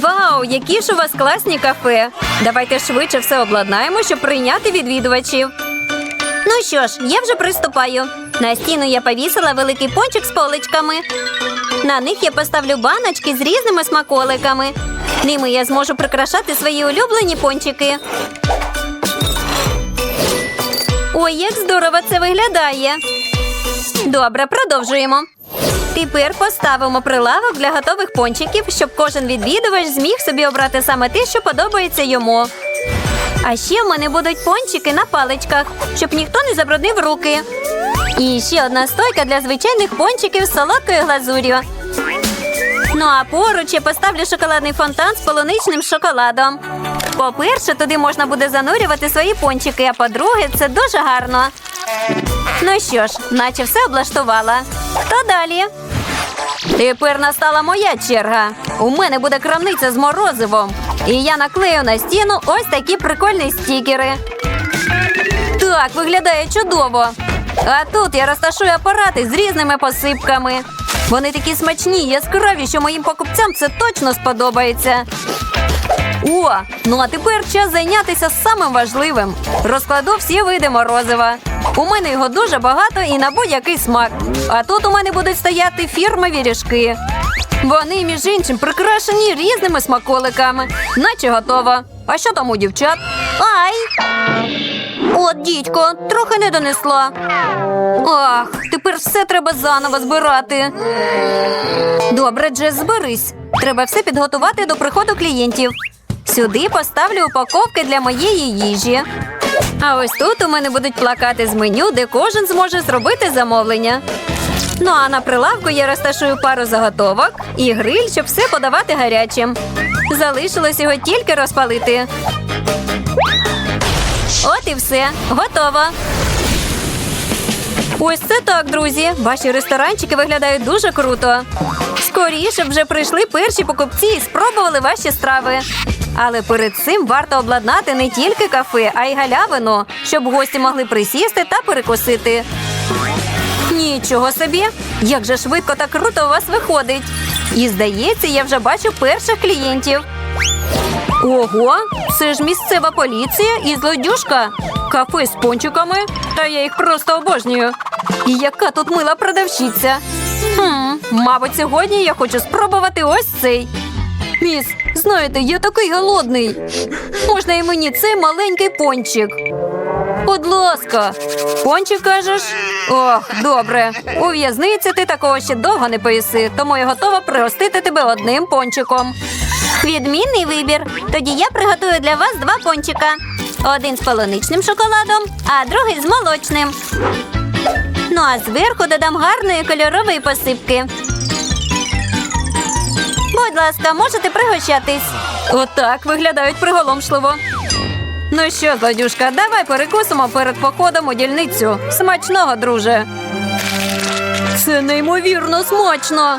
Вау, які ж у вас класні кафе! Давайте швидше все обладнаємо, щоб прийняти відвідувачів. Ну що ж, я вже приступаю. На стіну я повісила великий пончик з поличками. На них я поставлю баночки з різними смаколиками. Ними я зможу прикрашати свої улюблені пончики. Ой, як здорово це виглядає. Добре, продовжуємо. Тепер поставимо прилавок для готових пончиків, щоб кожен відвідувач зміг собі обрати саме те, що подобається йому. А ще в мене будуть пончики на паличках, щоб ніхто не забруднив руки. І ще одна стойка для звичайних пончиків з солодкою глазур'ю. Ну а поруч я поставлю шоколадний фонтан з полуничним шоколадом. По-перше, туди можна буде занурювати свої пончики, а по-друге, це дуже гарно. Ну що ж, наче все облаштувала. Хто далі? Тепер настала моя черга. У мене буде крамниця з морозивом. І я наклею на стіну ось такі прикольні стікери. Так, виглядає чудово. А тут я розташую апарати з різними посипками. Вони такі смачні, яскраві, що моїм покупцям це точно сподобається. О, ну а тепер час зайнятися самим важливим. Розкладу всі види морозива. У мене його дуже багато і на будь-який смак. А тут у мене будуть стояти фірмові ріжки. Вони, між іншим, прикрашені різними смаколиками, наче готово. А що там у дівчат? Ай! От, дідько, трохи не донесла. Ах, тепер все треба заново збирати. Добре, Джес, зберись. Треба все підготувати до приходу клієнтів. Сюди поставлю упаковки для моєї їжі. А ось тут у мене будуть плакати з меню, де кожен зможе зробити замовлення. Ну а на прилавку я розташую пару заготовок і гриль, щоб все подавати гарячим. Залишилось його тільки розпалити. От і все, готово. Ось це так, друзі. Ваші ресторанчики виглядають дуже круто. Скоріше вже прийшли перші покупці і спробували ваші страви. Але перед цим варто обладнати не тільки кафе, а й галявину, щоб гості могли присісти та перекусити. Нічого собі, як же швидко та круто у вас виходить. І здається, я вже бачу перших клієнтів. Ого, це ж місцева поліція і злодюжка. Кафе з пончиками, та я їх просто обожнюю. І яка тут мила продавщиця. Хм, мабуть, сьогодні я хочу спробувати ось цей. Міс, знаєте, я такий голодний. Можна і мені цей маленький пончик. Будь ласка, пончик кажеш? Ох, добре. У в'язниці ти такого ще довго не поїси, тому я готова пригостити тебе одним пончиком. Відмінний вибір. Тоді я приготую для вас два пончика: один з полуничним шоколадом, а другий з молочним. Ну а зверху додам гарної кольорової посипки. Будь ласка, можете пригощатись. Отак виглядають приголомшливо. Ну що, злодюшка, давай перекусимо перед походом у дільницю. Смачного, друже. Це неймовірно смачно.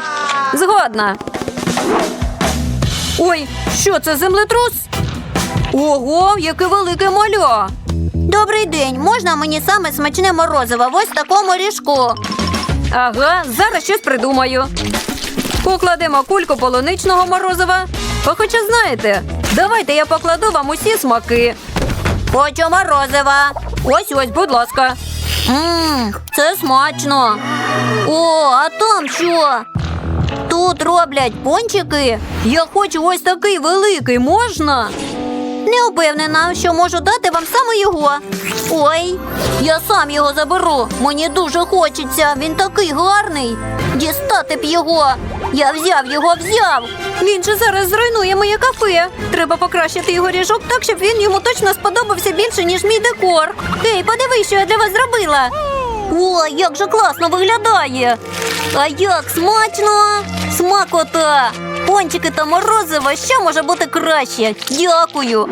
Згодна. Ой, що це землетрус? Ого, яке велике маля. Добрий день. Можна мені саме смачне морозиво в ось такому ріжку? Ага, зараз щось придумаю. Покладемо кульку полуничного морозива. А хоча знаєте, давайте я покладу вам усі смаки. Хочу морозива. Ось ось, будь ласка. Ммм, це смачно. О, а там що? Тут роблять пончики. Я хочу ось такий великий, можна? Не впевнена, що можу дати вам саме його. Ой, я сам його заберу. Мені дуже хочеться. Він такий гарний. Дістати б його. Я взяв його, взяв. Він же зараз зруйнує моє кафе. Треба покращити його ріжок так, щоб він йому точно сподобався більше, ніж мій декор. Ей, подиви, що я для вас зробила. О, як же класно виглядає! А як смачно! Смакота! Пончики та морозиво, що може бути краще? Дякую.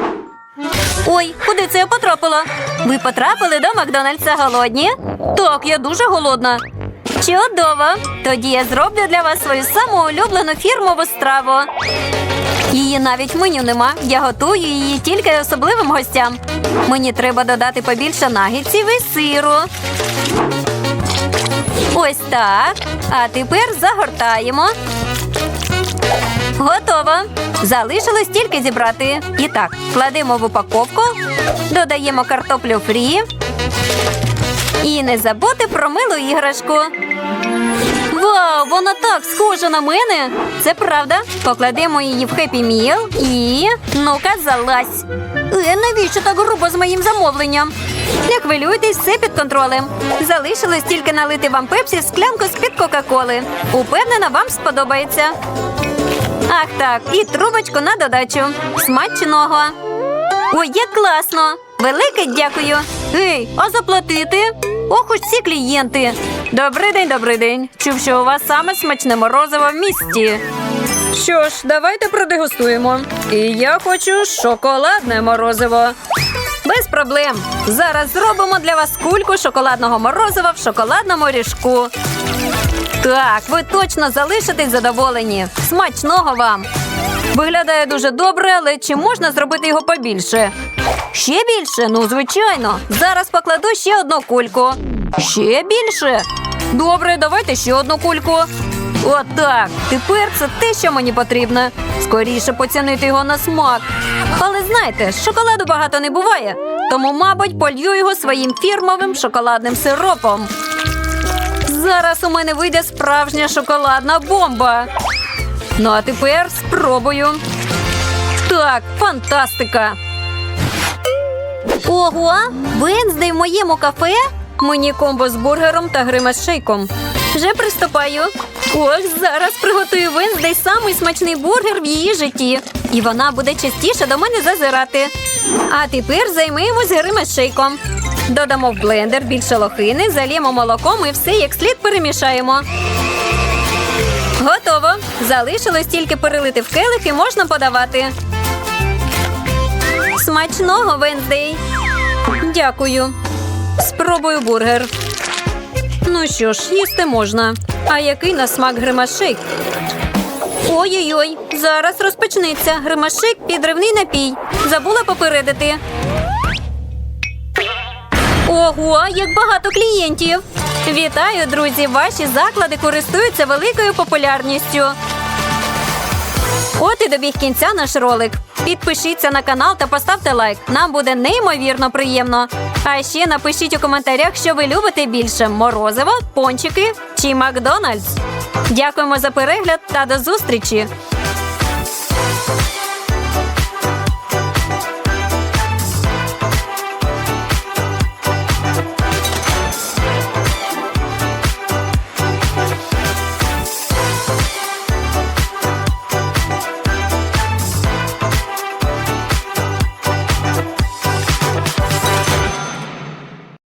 Ой, куди це я потрапила? Ви потрапили до Макдональдса голодні? Так, я дуже голодна. Чудово! Тоді я зроблю для вас свою саму улюблену фірмову страву. Її навіть в меню нема. Я готую її тільки особливим гостям. Мені треба додати побільше нагідців і сиру. Ось так. А тепер загортаємо. Готово. Залишилось тільки зібрати. І так, кладемо в упаковку, додаємо картоплю фрі. І не забути про милу іграшку. Вау, вона так схожа на мене. Це правда. Покладемо її в хеппі міл і. Ну-ка, залазь. Е, навіщо так грубо з моїм замовленням? Не хвилюйтесь, все під контролем. Залишилось тільки налити вам пепсі в склянку з-під Кока-Коли. Упевнена, вам сподобається. Ах так, і трубочку на додачу. Смачного. Ой, як класно! Велике дякую. Ей, а заплатити? Ох, уж ці клієнти. Добрий день, добрий день. Чув, що у вас саме смачне морозиво в місті. Що ж, давайте продегустуємо. І я хочу шоколадне морозиво. Без проблем. Зараз зробимо для вас кульку шоколадного морозива в шоколадному ріжку. Так, ви точно залишитесь задоволені. Смачного вам! Виглядає дуже добре, але чи можна зробити його побільше? Ще більше? Ну, звичайно. Зараз покладу ще одну кульку. Ще більше. Добре, давайте ще одну кульку. Отак. Тепер це те, що мені потрібно. Скоріше поцінити його на смак. Але знаєте, шоколаду багато не буває, тому, мабуть, полью його своїм фірмовим шоколадним сиропом. Зараз у мене вийде справжня шоколадна бомба. Ну а тепер спробую. Так, фантастика. Ого, Венздей в моєму кафе? Мені комбо з бургером та грима з шейком. Вже приступаю. Ох, зараз приготую Венздей самий смачний бургер в її житті. І вона буде частіше до мене зазирати. А тепер займемось грима шейком. Додамо в блендер більше лохини, заліємо молоком і все як слід перемішаємо. Готово. Залишилось тільки перелити в келих і можна подавати. Смачного, Венздей. Дякую. Спробую бургер. Ну що ж, їсти можна. А який на смак гримашик? Ой-ой-ой, зараз розпочнеться. Гримашик підривний напій. Забула попередити. Ого, як багато клієнтів! Вітаю, друзі! Ваші заклади користуються великою популярністю. От і добіг кінця наш ролик. Підпишіться на канал та поставте лайк. Нам буде неймовірно приємно. А ще напишіть у коментарях, що ви любите більше: морозиво, пончики чи Макдональдс. Дякуємо за перегляд та до зустрічі!